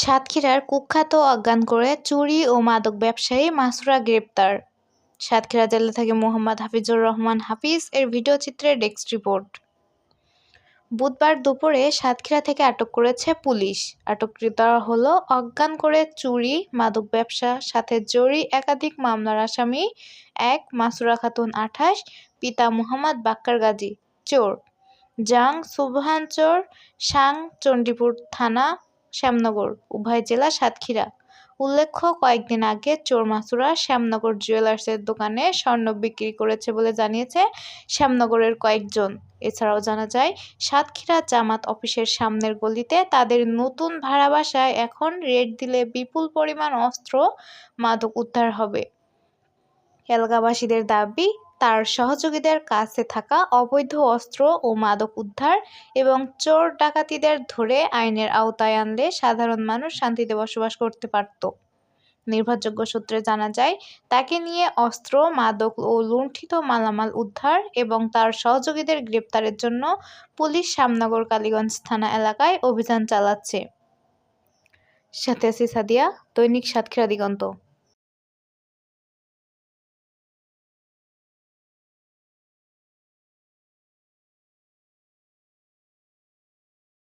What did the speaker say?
সাতক্ষীরার কুখ্যাত অজ্ঞান করে চুরি ও মাদক ব্যবসায়ী মাসুরা গ্রেপ্তার। সাতক্ষীরা জেলা থেকে মোহাম্মদ হাফিজুর রহমান হাফিজ এর ভিডিও চিত্রে ডেস্ক রিপোর্ট। বুধবার দুপুরে সাতক্ষীরা থেকে আটক করেছে পুলিশ। আটককৃতরা হল অজ্ঞান করে চুরি, মাদক ব্যবসা, সাথে জড়ি একাধিক মামলার আসামি এক মাসুরা খাতুন আঠাশ, পিতা মোহাম্মদ বাক্কার গাজী, চোর। জাং সুবহান চোর, সাং চণ্ডীপুর থানা শ্যামনগর, উভয় জেলা সাতক্ষীরা। উল্লেখ্য, কয়েকদিন আগে চোর মাসুরা শ্যামনগর জুয়েলার্সের দোকানে স্বর্ণ বিক্রি করেছে বলে জানিয়েছে শ্যামনগরের কয়েকজন। এছাড়াও জানা যায়, সাতক্ষীরা জামাত অফিসের সামনের গলিতে তাদের নতুন ভাড়া বাসায় এখন রেড দিলে বিপুল পরিমাণ অস্ত্র মাদক উদ্ধার হবে। এলাকাবাসীদের দাবি তার সহযোগীদের কাছে থাকা অবৈধ অস্ত্র ও মাদক উদ্ধার এবং চোর ডাকাতিদের ধরে আইনের আওতায় আনলে সাধারণ মানুষ শান্তিতে বসবাস করতে পারত। নির্ভরযোগ্য সূত্রে জানা যায়, তাকে নিয়ে অস্ত্র, মাদক ও লুণ্ঠিত মালামাল উদ্ধার এবং তার সহযোগীদের গ্রেপ্তারের জন্য পুলিশ শ্যামনগর কালীগঞ্জ থানা এলাকায় অভিযান চালাচ্ছে। সাথে সাদিয়া, দৈনিক সাতক্ষীরা দিগন্ত।